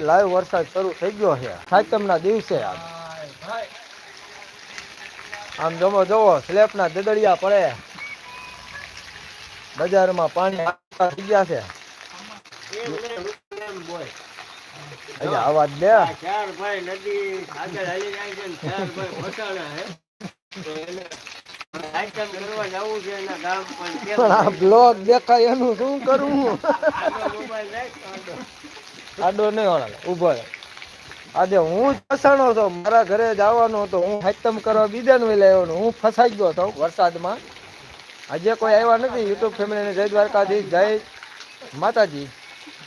Live વરસાદ શરૂ થઈ ગયો છે. સાતમના દિવસે આમ. આમ જમો જોવો સ્લેપના દદડિયા પડે. બજારમાં પાણી થઈ ગયા છે. અવાજ દે. ચાર ભાઈ નદી આગળ હાલી જાય છે ચાર ભાઈ ફસાણા હે. તો એને આઈટમ કરવા જવું છે એના ગામ પણ આ બ્લોગ દેખાય એનું શું કરું આડો નહીં ઊભો આજે હું ફસાણો હતો મારા ઘરે જવાનો હતો, હું હાઈતમ કરવા બીજાને વેલે આવ્યો હું ફસાઈ ગયો હતો વરસાદમાં. આજે કોઈ આવ્યા નથી, યુટ્યુબ ફેમિલીને જય દ્વારકાથી જય માતાજી.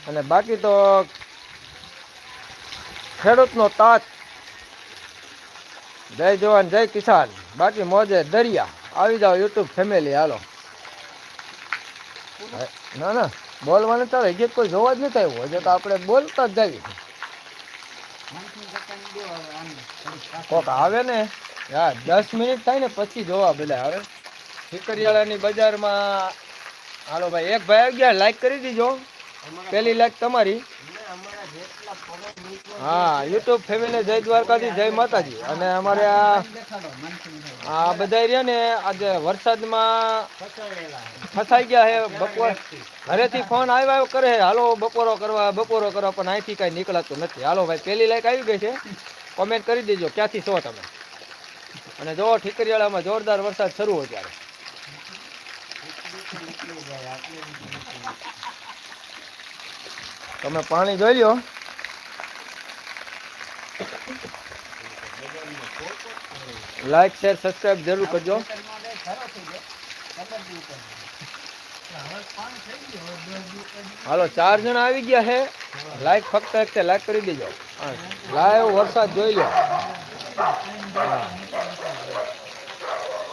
અને બાકી તો ખેડૂતનો તાત. જય જવાન, જય કિસાન. બાકી મોજે દરિયા. આવી જાઓ યુટ્યુબ ફેમિલી હાલો. ના ના. બોલવાનું ચાલે હજી કોઈ જોવા જ નથી આવ્યું. હજી તો આપણે બોલતા જ જઈએ. કોક આવે ને હા દસ મિનિટ થાય ને પછી જોવા બધા આવે. ઠીકરિયાળાની બજારમાં હાલો ભાઈ એક ભાઈ આવી ગયા લાઈક કરી દીજો. પેલી લાઈક તમારી. હા યુટ્યુબ ફેમિલી જય દ્વારકાથી જય માતાજી. અને અમારે આ આ બધા રહ્યા ને આજે વરસાદમાં ફસાઈ ગયા છે બપોર. ઘરેથી ફોન આવ્યા કરે હાલો, બપોરો કરવા બપોરો કરવા પણ અહીંથી કાંઈ નીકળાતું નથી. હાલો, ભાઈ પહેલી લાઈક આવી ગઈ છે. કોમેન્ટ કરી દેજો, ક્યાંથી છો તમે? અને જો, ઠીકરિયાળામાં જોરદાર વરસાદ શરૂ હોય ત્યારે. તમે પાણી જોઈ લ્યો. લાઈક શેર સબસ્ક્રાઇબ જરૂર કરજો. હાલો, ચાર જણા આવી ગયા છે. લાઈક ફક્ત એક લાઈક કરી દેજો. લાઈવ વરસાદ જોઈ લો.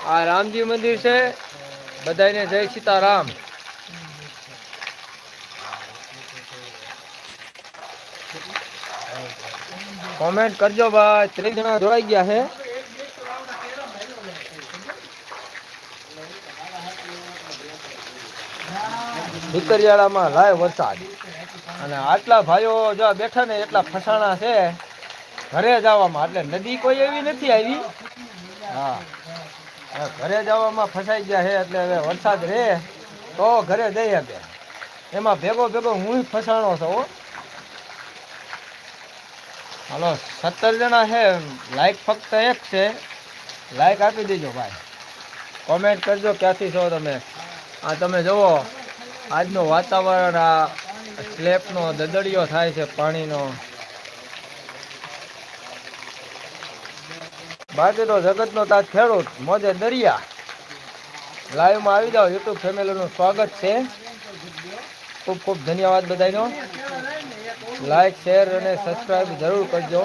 આ રામજી મંદિર છે. બધાને જય સીતારામ. કોમેન્ટ કરજો ભાઈ. ત્રણ જણા જોડાઈ ગયા છે. ભીતરિયાળામાં લાય વરસાદ. અને આટલા ભાઈઓ જો બેઠા ને એટલા ફસાણા છે, ઘરે જવામાં. એટલે નદી કોઈ એવી નથી આવી. હા. ઘરે જવામાં ફસાઈ ગયા છે, એટલે હવે વરસાદ રહે તો ઘરે જઈ શકે. એમાં ભેગો ભેગો હું ફસાણો છું. હાલો, સત્તર જણા છે લાઈક ફક્ત એક છે. લાઈક આપી દેજો ભાઈ. કોમેન્ટ કરજો, ક્યાંથી છો તમે? આ તમે જુઓ. આજનું વાતાવરણ આ સ્લેપનો દદડિયો થાય છે પાણીનો. બાકી તો જગતનો તાજ ખેડૂત મોજે દરિયા. લાઈવમાં આવી જાઓ યુટ્યુબ ફેમિલીનું સ્વાગત છે. ખૂબ ખૂબ ધન્યવાદ બધાનો. લાઈક શેર અને સબસ્ક્રાઈબ જરૂર કરજો.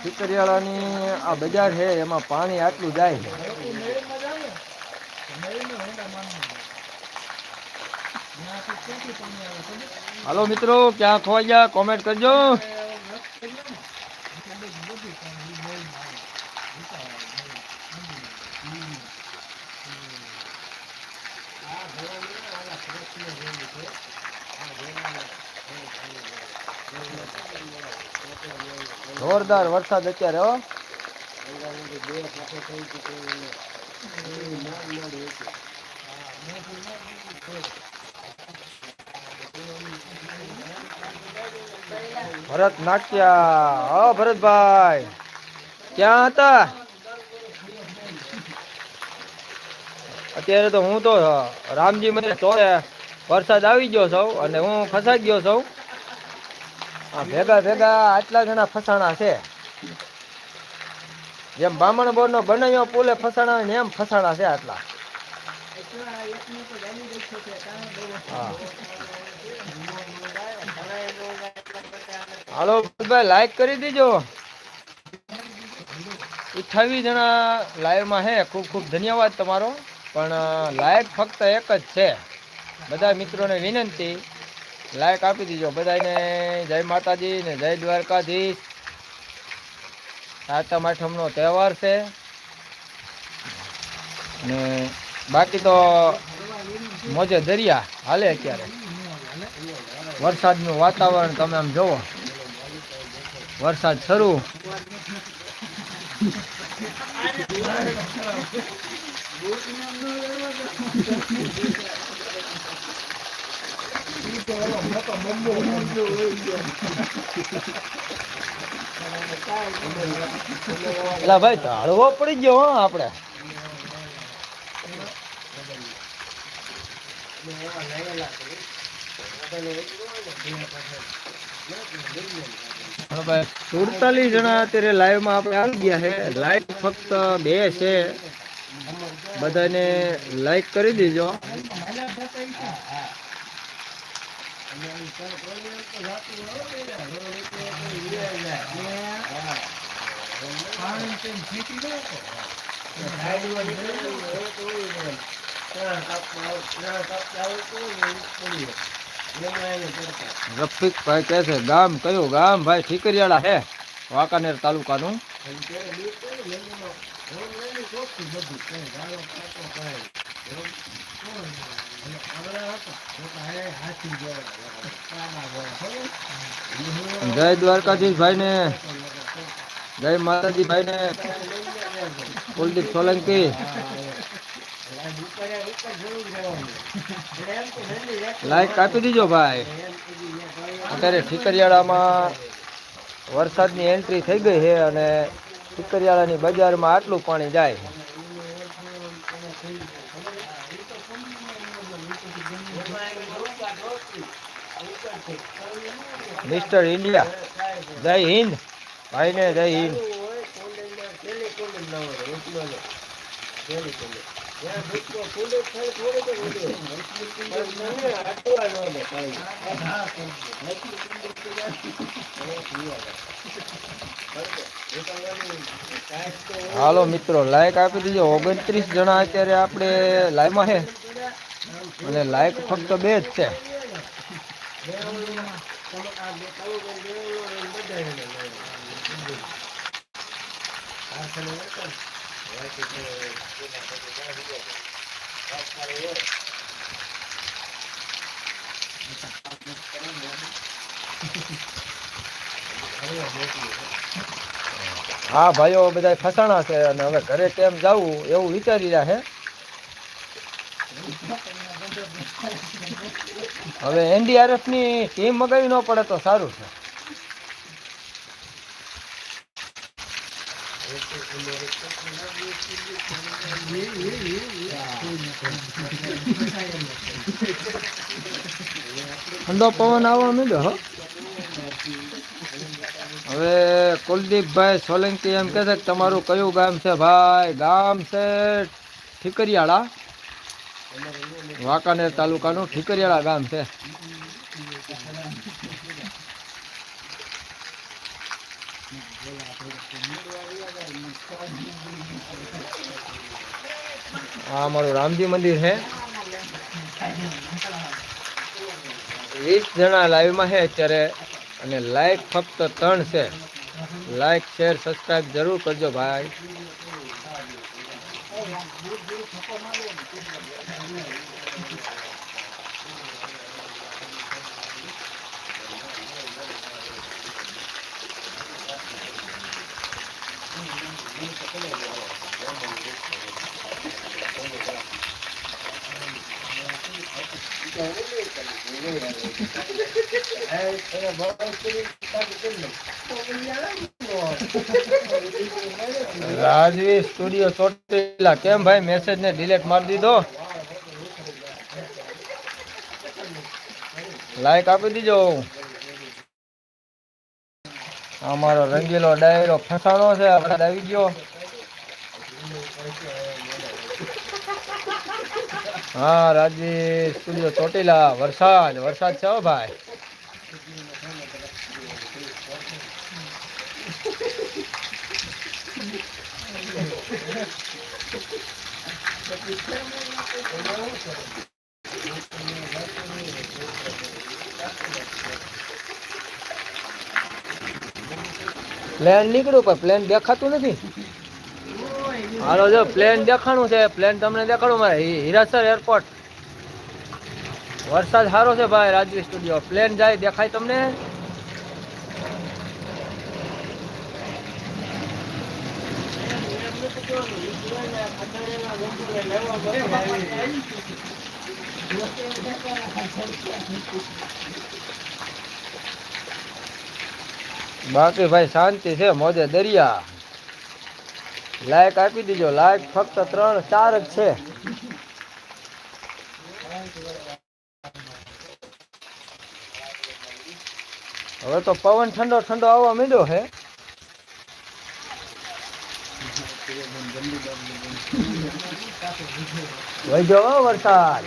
ઠીકરિયાળાની આ બજાર છે, એમાં પાણી આટલું જાય છે. હાલો મિત્રો, ક્યાં ખોવાઈ ગયા? કોમેન્ટ કરજો. જોરદાર વરસાદ અત્યારે, હો. ભરત નાટ્યા, હો ભરતભાઈ. ક્યાં હતા? અત્યારે તો હું તો, રામજી મંદિર ચોરે વરસાદ આવી ગયો સૌ અને હું ફસાઈ ગયો સૌ. આ ભેગા ભેગા આટલા જણા ફસાણા છે. જેમ બામણ બોર નો બનાવ્યો, પુલે ફસાણા ને એમ ફસાણા છે આટલા. હાલો ભાઈ લાઈક કરી દેજો. અઠાવીસ જણા લાઈવમાં છે ખૂબ ખૂબ ધન્યવાદ તમારો. પણ લાયક ફક્ત એક જ છે. બધા મિત્રોને વિનંતી. લાઈક આપી દીજો બધાને જય માતાજી ને જય દ્વારકાધીશ. સાતમ આઠમનો તહેવાર છે. ને બાકી તો મોજે દરિયા હાલે અત્યારે. વરસાદનું વાતાવરણ તમે આમ જોવો. વરસાદ શરૂ. એટલે ભાઈ ઢાળવો પડી ગયો, હો સુડતાલીસ જણા અત્યારે લાઈવમાં આપણે આવી ગયા છે. લાઈવ ફક્ત બે છે. બધાને લાઈક કરી દેજો. રફીકભાઈ કહે છે ગામ કયું? ગામ ભાઈ ઠીકરિયાળા હે વાંકાનેર તાલુકાનું. જય દ્વારકાધીશ ભાઈ ને જય માતાજી ભાઈ ને કુલદીપ સોલંકી. લાઈક કાપી દીજો ભાઈ. અત્યારે ઠીકરિયાળામાં વરસાદની એન્ટ્રી થઈ ગઈ છે અને ઠીકરિયાળાની બજારમાં આટલું પાણી જાય. મિસ્ટર ઇન્ડિયા જય હિન્દ. ભાઈને જય હિન્દ. હાલો મિત્રો લાઈક આપી દીજો. ઓગણત્રીસ જણા અત્યારે આપણે લાઈવમાં છે. અને લાયક ફક્ત બે જ છે. હા ભાઈઓ બધા ફસાણા છે અને હવે ઘરે કેમ જવું એવું વિચારી રહ્યા છે. હવે એનડીઆરએફની ટીમ મગાવી ન પડે તો સારું છે. ઠંડો પવન આવવા મળ્યો હવે કુલદીપભાઈ સોલંકી એમ કહે છે કે તમારું કયું ગામ છે? ભાઈ, ગામ છે ઠીકરિયાળા. વાંકાનેર તાલુકાનું ઠીકરિયાળા ગામ છે. આ અમારું રામજી મંદિર છે. વીસ જણા લાઈવમાં છે અત્યારે અને લાઈક ફક્ત ત્રણ છે. લાઈક શેર સબસ્ક્રાઈબ જરૂર કરજો ભાઈ. રાજવી સ્ટુડિયો ચોટીલા. કેમ ભાઈ? મેસેજ ને ડિલીટ મારી દીધો? લાઈક આપી દીજો. અમારો રંગીલો ડાયરો ફસાણો છે. વરસાદ આવી ગયો. હા રાજવી સ્ટુડિયો ચોટીલા. વરસાદ. વરસાદ છે ભાઈ. પ્લેન નીકળ્યું, પણ પ્લેન દેખાતું નથી. હાલો, જો પ્લેન દેખાણું છે. પ્લેન તમને દેખાડું મારે. હિરાસર એરપોર્ટ વરસાદ સારો છે ભાઈ, રાજવી સ્ટુડિયો પ્લેન જાય, દેખાય તમને? બાકી ભાઈ શાંતિ છે, મોજે દરિયા. લાયક આપી દીજો લાયક ફક્ત ત્રણ ચાર જ છે. હવે તો પવન ઠંડો ઠંડો આવવા માંડ્યો છે. વહી હો વરસાદ.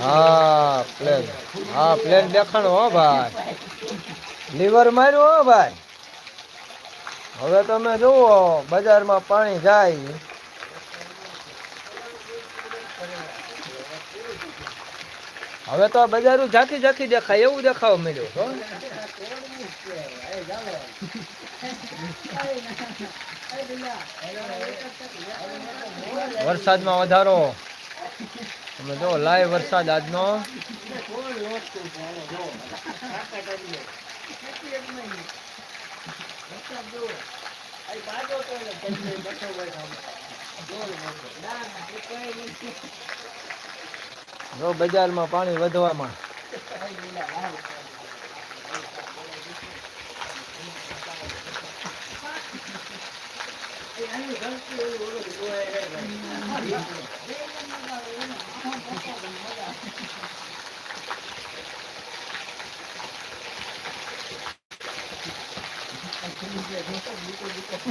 હા, પ્લેન. હા, પ્લેન દેખાણું હો ભાઈ. લીવર માર્યું હો ભાઈ. હવે તમે જુઓ, બજારમાં પાણી જાય. હવે તો બજારું ઝાંખી ઝાંખી દેખાય, એવું દેખાવા મળ્યું વરસાદમાં વધારો. તમે જો લાય વરસાદ આજનો. બજારમાં પાણી વધવામાં.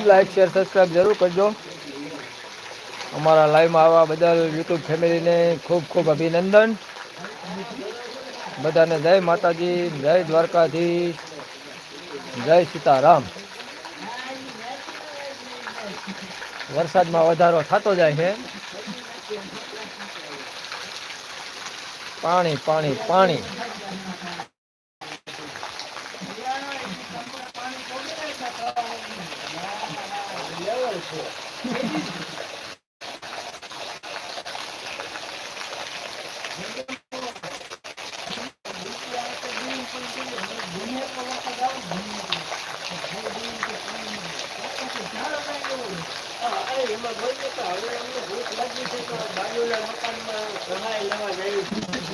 લાઈક શેર સબસ્ક્રાઇબ જરૂર કરજો. અમારા લાઈવમાં આવવા બદલ યુટ્યુબ ફેમિલીને ખૂબ ખૂબ અભિનંદન. બધાને જય માતાજી, જય દ્વારકાધીશ, જય સીતારામ. વરસાદમાં વધારો થતો જાય છે. પાણી પાણી પાણી.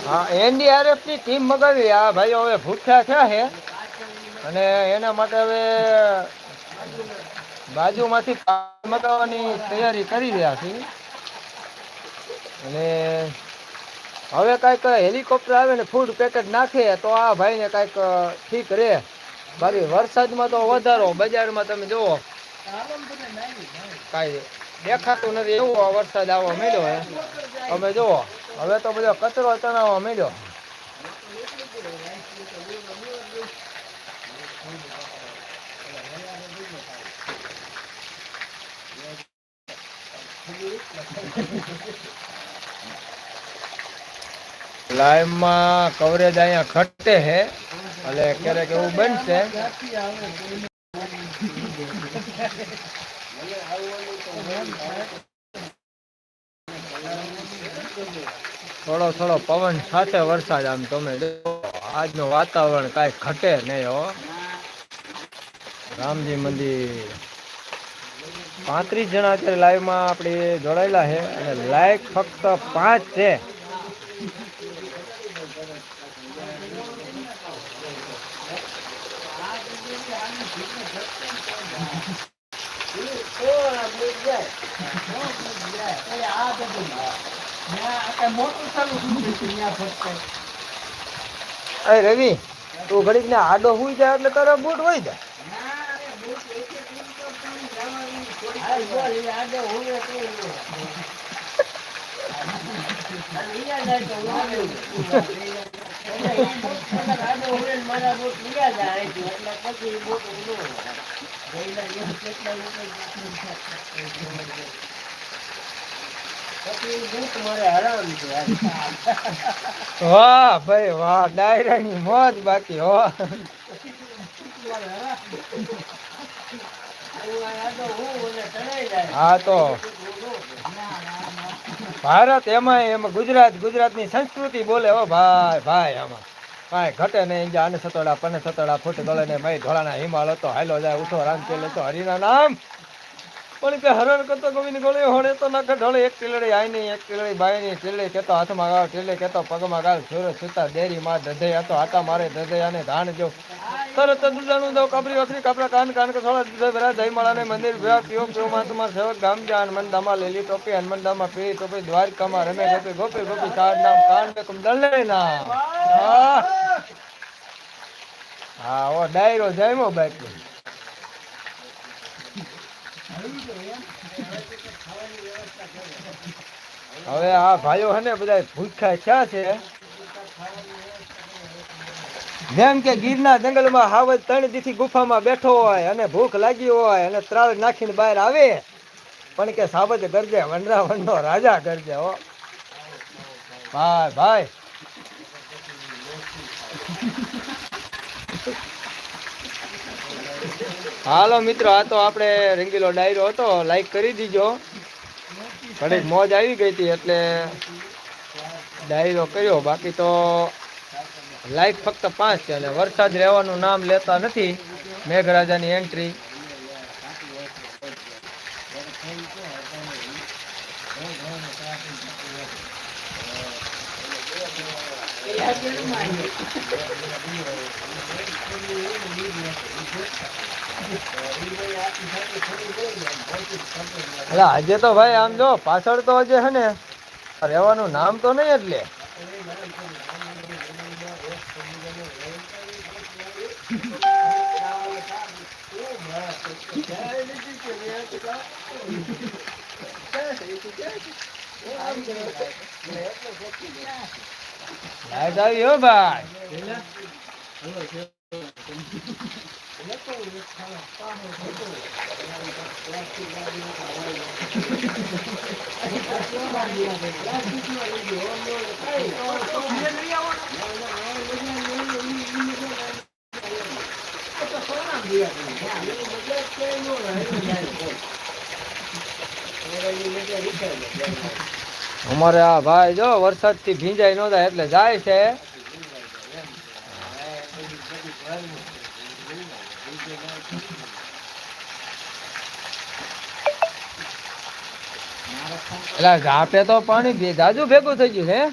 હા એનડીઆરએફની ટીમ મગાવી. આ ભાઈઓ હવે ભૂખ્યા થયા છે. અને એના માટે હવે બાજુમાંથી મગાવવાની તૈયારી કરી રહ્યા છીએ અને હવે કાંઈક હેલિકોપ્ટર આવે ને ફૂડ પેકેટ નાખે તો આ ભાઈને કાંઈક ઠીક રહે. બાકી વરસાદમાં તો વધારો બજારમાં તમે જુઓ. કાંઈ દેખાતું નથી, એવું વરસાદ આવવા માંડ્યો હે. અમે જુઓ, હવે તો બધો કચરો તણાવવા માંડ્યો લાઈવમાં કવરેજ અહીંયા ઘટે છે એટલે ક્યારેક એવું બનશે. થોડો થોડો પવન સાથે વરસાદ આમ તમે આજનું વાતાવરણ કાંઈ ઘટે નહીં હો. રામજી મંદિર. પાંત્રીસ જણા અત્યારે લાઈવમાં આપણે જોડાયેલા છે. અને લાઈક ફક્ત પાંચ છે. અરે રવિ તું ઘડીક ને આડો હોઈ જાય એટલે તારા બૂટ હોય જાય. પછી વાહ ભાઈ વાહ, ડાયરાની મોજ બાકી, હો. હું અને તો. ભારત એમાં એમાં ગુજરાત, ગુજરાતની સંસ્કૃતિ બોલે, હો ભાઈ ભાઈ, આમાં. ભાઈ ઘટે નહીં આને સતોડા પને સતોડા ફૂટ ગળે ને ભાઈ ધોળાના હિમાલ હતો, હાલો જાય ઉઠો રામ કે લેતો હરિના નામ. પણ કે હરણ કરતો ગોવિંદ ગળે હોડે તો નખ ઢળે, એક ટીલડી નહીં, એક ટીલડી બાઈની ટીલડી કેતો હાથમાં ગાળ, ટીલડી કેતો પગમાં ગાળ સુરત સુતા દેરી માં દધે હતો, હાથા મારે દધે અને ધાણ જો. તરત દુધાણું દો કબરી વખરી કપડા કાન કાન કે થોડા દુધે ભરા જય માળાને મંદિર ભ્યા પીઓ પીઓ માં તમાર સેવક, ગામ જા હનુમંદામાં લીલી ટોપી હનુમંદામાં પીળી ટોપી, દ્વારકામાં રમે ગોપી ગોપી ગોપી, સાર નામ, કાન બે કુમ લે નામ. હા. ઓ ડાયરો જયમો બાઈક હવે આ ભાઈઓ હે ને બધા ભૂખ્યા ક્યાં છે? જેમ કે ગીરના જંગલમાં હાવ ત્રણ દીથી ગુફામાં બેઠો હોય અને ભૂખ લાગી હોય અને ત્રાળ નાખીને બહાર આવે, પણ કે સાબજ ગરજે વનરા વનનો રાજા ગરજે હો. ભાઈ ભાઈ હાલો મિત્રો, આ તો આપણે રંગીલો ડાયરો હતો. લાઈક કરી દીજો. ઘણી મોજ આવી ગઈ હતી, એટલે ડાયરો કર્યો. બાકી તો લાઈક ફક્ત પાંચ છે, અને વરસાદ રહેવાનું નામ લેતા નથી. મેઘરાજાની એન્ટ્રી એટલે આજે તો ભાઈ આમ જો પાછળ તો હજે હે ને, રહેવાનું નામ તો નહીં એટલે. લાઈટ આવી હો ભાઈ. અમારે આ ભાઈ જો વરસાદથી ભીંજાઈ ન થાય એટલે જાય છે. એટલે તો પાણી ભે- જાજુ ભેગું થઈ ગયું હે?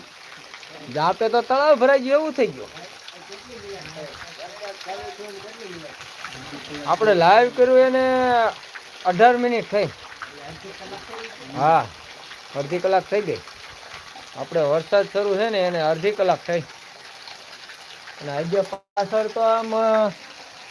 ઝાપે તો તળાવ ભરાઈ ગયું, એવું થઈ ગયું. આપણે લાઈવ કર્યું એને અઢાર મિનિટ થઈ. હા, અડધી કલાક થઈ ગઈ. આપણે વરસાદ શરૂ છે ને, એને અડધી કલાક થઈ. અને આજે પાછળ તો આમ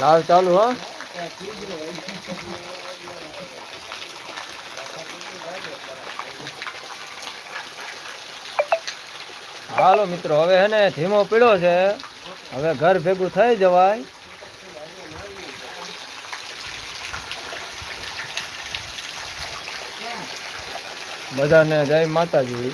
લાવ ચાલુ હો. હાલો મિત્રો હવે હે ને ધીમો પીળો છે. હવે ઘર ભેગું થઈ જવાય. બધાને જય માતાજી.